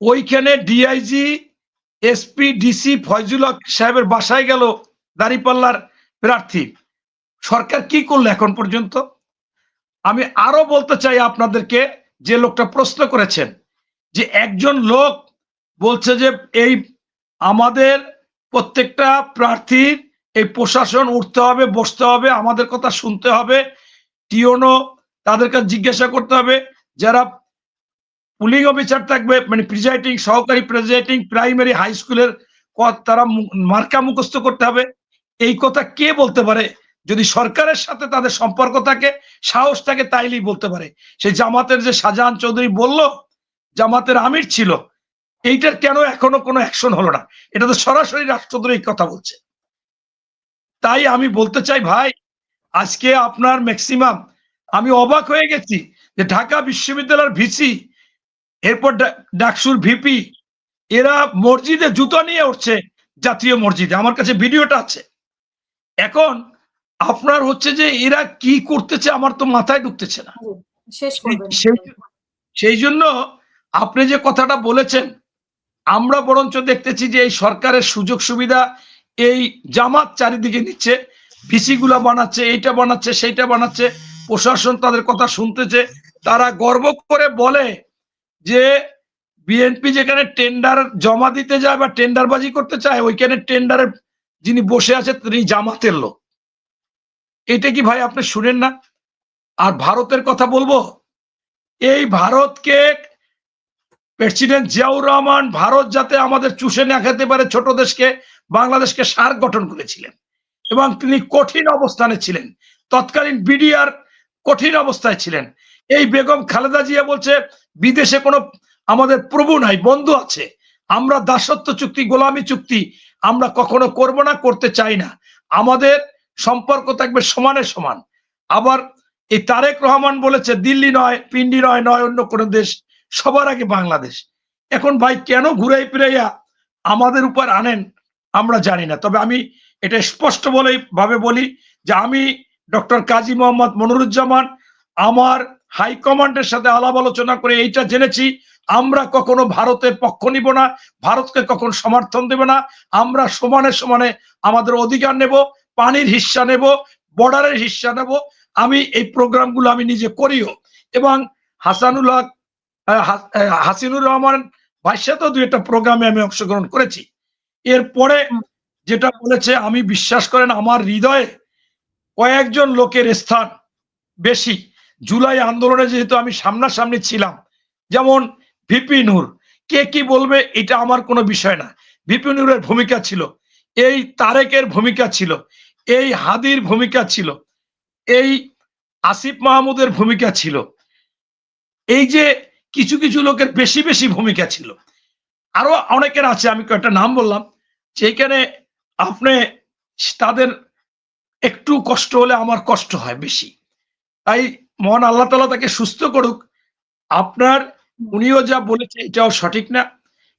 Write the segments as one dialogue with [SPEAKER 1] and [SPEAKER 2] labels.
[SPEAKER 1] ওইখানে DIG SP DC Faizul Haque সাহেবের বাসায় গেল দাঁড়িপাল্লার প্রার্থী। সরকার কি করল এখন পর্যন্ত? আমি আরও বলতে চাই আপনাদেরকে, যে লোকটা প্রশ্ন করেছেন, যে একজন লোক বলছে যে এই আমাদের প্রত্যেকটা প্রার্থীর এই প্রশাসন উঠতে হবে, বসতে হবে, আমাদের কথা শুনতে হবে, টিওনো তাদের কাছে জিজ্ঞাসা করতে হবে, যারা পুলিং অফিসার থাকবে মানে প্রিজাইডিং সহকারী প্রেজাইডিং প্রাইমারি হাই স্কুলের তারা মার্কা মুখস্থ করতে হবে। এই কথা কে বলতে পারে? যদি সরকারের সাথে তাদের সম্পর্ক থাকে, সাহস থাকে, তাইলেই বলতে পারে। সেই জামাতের যে শাহজাহান চৌধুরী বলল, জামাতের আমির ছিল, এইটার কেন এখনও কোনো অ্যাকশন হলো না? এটা তো সরাসরি রাষ্ট্রদ্রোহী কথা বলছে। তাই আমি বলতে চাই, ভাই, আজকে আপনার ম্যাক্সিমাম আমি অবাক হয়ে গেছি যে ঢাকা বিশ্ববিদ্যালয়ের ভিসি এরপর ডাকসুর ভিপি এরা মসজিদে জুতো নিয়ে উঠছে জাতীয় মসজিদে। আমার কাছে ভিডিওটা আছে। এখন আপনার হচ্ছে যে এরা কি করতেছে আমার তো মাথায় ঢুকতেছে না। সেই জন্য আপনি যে কথাটা বলেছেন আমরা বরঞ্চ দেখতেছি যে এই সরকারের সুযোগ সুবিধা এই জামাত চারিদিকে নিচ্ছে ভিসি গুলা বানাচ্ছে এইটা বানাচ্ছে সেইটা বানাচ্ছে প্রশাসন তাদের কথা শুনতেছে তারা গর্ব করে বলে যে বিএনপি যেখানে টেন্ডার জমা দিতে যায় বা টেন্ডারবাজি করতে চায়, ওইখানে টেন্ডারে যিনি বসে আছে তিনি জামাতের লোক। এটা কি ভাই আপনি শুনেন না? আর ভারতের কথা বলব? এই ভারতকে প্রেসিডেন্ট জিয়াউর রহমান ভারত যাতে আমাদের চুষে না খেতে পারে, ছোট দেশকে, বাংলাদেশকে সার গঠন করেছিলেন। এবং তিনি কঠিন অবস্থানে ছিলেন। তৎকালীন বিডিআর কঠিন অবস্থায় ছিলেন। এই বেগম খালেদা জিয়া বলছে বিদেশে কোনো আমাদের প্রভু নাই, বন্ধু আছে। আমরা দাসত্ব চুক্তি, গোলামি চুক্তি আমরা কখনো করব না, করতে চাই না। আমাদের সম্পর্ক থাকবে সমানে সমান। আবার এই তারেক রহমান বলেছে, দিল্লি নয়, পিন্ডি নয় নয় অন্য কোনো দেশ, সবার আগে বাংলাদেশ। এখন ভাই কেন ঘুরাই ফিরাইয়া আমাদের উপর আনেন, আমরা জানি না। তবে আমি এটা স্পষ্ট বলে ভাবে বলি যে আমি ডক্টর কাজী মোহাম্মদ মনিরুজ্জামান আমার হাইকমান্ডের সাথে আলাপ আলোচনা করে এইটা জেনেছি আমরা কখনো ভারতের পক্ষ নিব না ভারতকে কখনো সমর্থন দেব না আমরা সমানে সমানে আমাদের অধিকার নেব পানির হিস্সা নেব বর্ডারের হিস্সা নেব আমি এই প্রোগ্রামগুলো আমি নিজে করিও। এবং হাসানুল হক আহ, হাস- আহ, হাসিনুর রহমান সাথেও দুই একটা প্রোগ্রামে আমি অংশগ্রহণ করেছি। এরপরে। যেটা বলেছে আমি বিশ্বাস করেন আমার হৃদয়ে কয়েকজন লোকের স্থান বেশি। জুলাই আন্দোলনে যেহেতু আমি সামনাসামনি ছিলাম, যেমন ভিপি নূর, কে কি বলবে এটা আমার কোনো বিষয় না। ভিপি নূরের ভূমিকা ছিল, এই তারেকের ভূমিকা ছিল, এই হাদির ভূমিকা ছিল, এই আসিফ মাহমুদের ভূমিকা ছিল, এই যে কিছু কিছু লোকের বেশি বেশি ভূমিকা ছিল। আরও অনেকের আছে, আমি কয়েকটা নাম বললাম, যেখানে আপনি তাদের একটু কষ্ট হলে আমার কষ্ট হয় বেশি। তাই মহান আল্লাহ তালা তাকে সুস্থ করুক। আপনার উনিও যা বলেছে এটাও সঠিক না।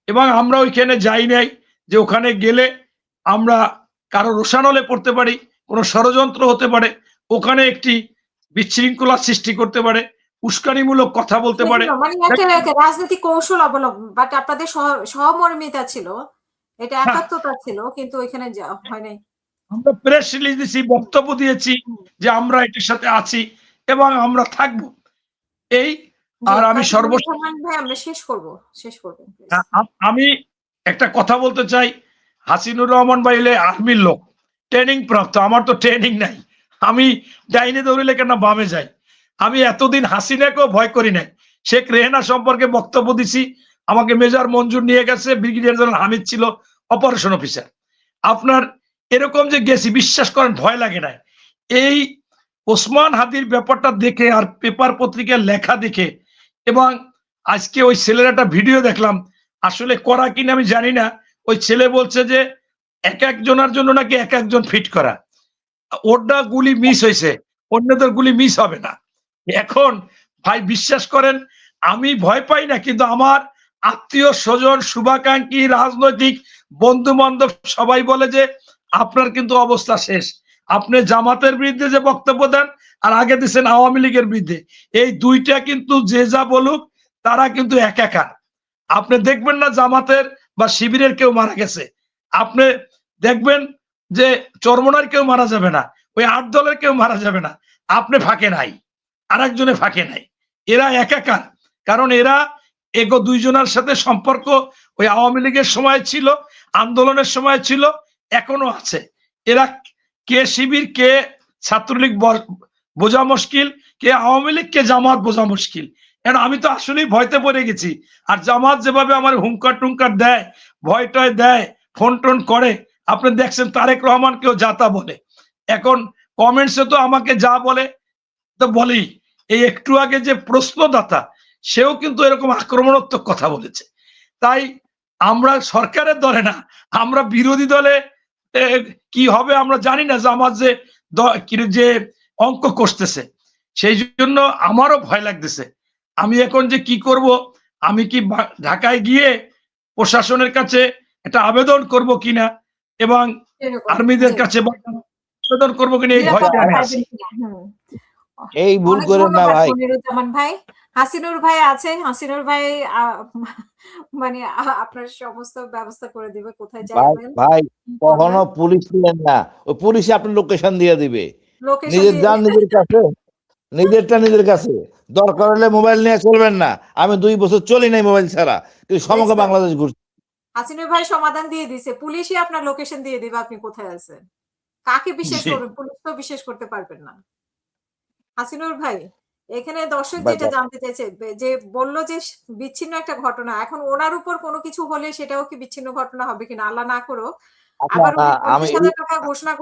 [SPEAKER 1] এবং আমরা ওইখানে যাই নাই যে ওখানে গেলে আমরা কারও রোষানলে পড়তে পারি কোনো ষড়যন্ত্র হতে পারে ওখানে একটি বিশৃঙ্খলা সৃষ্টি করতে পারে উস্কানিমূলক কথা বলতে পারে।
[SPEAKER 2] মানে রাজনৈতিক কৌশল অবলম্বন বাট আপনাদের সহ- সহমর্মিতা ছিল এটা
[SPEAKER 1] হ্যাঁ।
[SPEAKER 2] একাত্মতা ছিল কিন্তু ওইখানে যা- হয় নাই।
[SPEAKER 1] আমরা প্রেস রিলিজ দিয়েছি বক্তব্য দিয়েছি যে আমরা এটির সাথে আছি। এবং আমরা থাকব। এই আর আমি সর্বশেষ-
[SPEAKER 2] আমরা শেষ করব শেষ করবেন
[SPEAKER 1] আমি একটা কথা বলতে চাই। হাসিনুর রহমান ভাই হলে আর্মির লোক ট্রেনিং প্রাপ্ত আমার তো ট্রেনিং নাই। আমি ডাইনে দৌড়িলে কেন বামে যাই? আমি এতদিন হাসিনাকেও ভয় করি নাই। শেখ রেহেনা সম্পর্কে বক্তব্য দিছি আমাকে মেজর মঞ্জুর নিয়ে গেছে ব্রিগেডিয়ার জেনারেল হামিদ ছিল অপারেশন অফিসার আপনার এরকম যে গেছি বিশ্বাস করেন ভয় লাগে না এই ওসমান হাদির ব্যাপারটা দেখে আর পেপার পত্রিকার লেখা দেখে এবং আজকে ওই ছেলের একটা ভিডিও দেখলাম। আসলে করা কিনা আমি জানি না। ওই ছেলে বলছে যে এক একজনের জন্য নাকি এক একজন ফিট করা। ওরটা গুলি মিস হয়েছে। অন্যদের গুলি মিস হবে না। এখন ভাই বিশ্বাস করেন, আমি ভয় পাই না, কিন্তু আমার আত্মীয় স্বজন, শুভাকাঙ্ক্ষী, রাজনৈতিক বন্ধু বান্ধব সবাই বলে যে আপনার কিন্তু অবস্থা শেষ। আপনি জামাতের বিরুদ্ধে যে বক্তব্য দেন আর আগে দিচ্ছেন আওয়ামী লীগের বিরুদ্ধে, এই দুইটা কিন্তু যে যা বলুক তারা কিন্তু একাকার আপনি দেখবেন না জামাতের বা শিবিরের কেউ মারা গেছে। আপনি দেখবেন যে চরমনার কেউ মারা যাবে না, ওই আট দলের কেউ মারা যাবে না। আপনি ফাঁকে নাই আর একজনে ফাঁকে নাই। এরা একাকার কারণ এরা এগো দুইজনের সাথে সম্পর্ক ওই আওয়ামী লীগের সময় ছিল, আন্দোলনের সময় ছিল, এখনও আছে। এরা কে শিবির, কে ছাত্রলীগ বোঝা মুশকিল, কে আওয়ামী লীগ, কে জামাত বোঝা মুশকিল। এখন আমি তো আসলেই ভয়তে পড়ে গেছি। আর জামাত যেভাবে আমার হুঙ্কার টুঙ্কার দেয়, ভয় টয় দেয়, ফোন টোন করে, আপনি দেখছেন তারেক রহমানকেও যাতা বলে। এখন কমেন্টসে তো আমাকে যা বলে, তো বলেই। এই একটু আগে যে প্রশ্নদাতা, সেও কিন্তু এরকম আক্রমণাত্মক কথা বলেছে। তাই আমরা সরকারের দলে না, আমরা বিরোধী দলে কি হবে আমরা জানি না যে আমার যে যে অঙ্ক কষতেছে সেই জন্য আমারও ভয় লাগতেছে। আমি এখন যে কি করব আমি কি ঢাকায় গিয়ে প্রশাসনের কাছে এটা আবেদন করব কিনা এবং আর্মিদের কাছে আবেদন করব কিনা এই ভয়টা
[SPEAKER 3] এই ভুল করেন না ভাই।
[SPEAKER 2] মনিরুজ্জামান ভাই। হাসিনুর ভাই আছে হাসিনুর ভাই মানে আপনার সমস্ত ব্যবস্থা করে দিবে কোথায় যাবেন?
[SPEAKER 3] ভাই কখনো পুলিশ ছিলেন না। ওই পুলিশে আপনার লোকেশন দিয়ে দিবে। নিজের যান নিজের কাছে। নিজেরটা নিজের কাছে। দরকার হলে মোবাইল নিয়ে চলবেন না। আমি দুই বছর চলি নাই মোবাইল ছাড়া। কিন্তু সমগ্র বাংলাদেশ ঘুরছি।
[SPEAKER 2] হাসিনুর ভাই সমাধান দিয়ে দিছে। পুলিশই আপনার লোকেশন দিয়ে দিবে আপনি কোথায় আছেন? কাকে
[SPEAKER 1] বিশ্বাস
[SPEAKER 2] করবেন? পুলিশ তো বিশ্বাস করতে পারবেন না। হাসিনুর ভাই এখানে দর্শক যেটা জানতে চাইছে যে বলল যে বিচ্ছিন্ন একটা ঘটনা এখন ওনার উপর কোনো কিছু হলে সেটাও কি বিচ্ছিন্ন ঘটনা হবে কিনা? আল্লাহ না করো আবার
[SPEAKER 3] আমি
[SPEAKER 2] টাকা ঘোষণা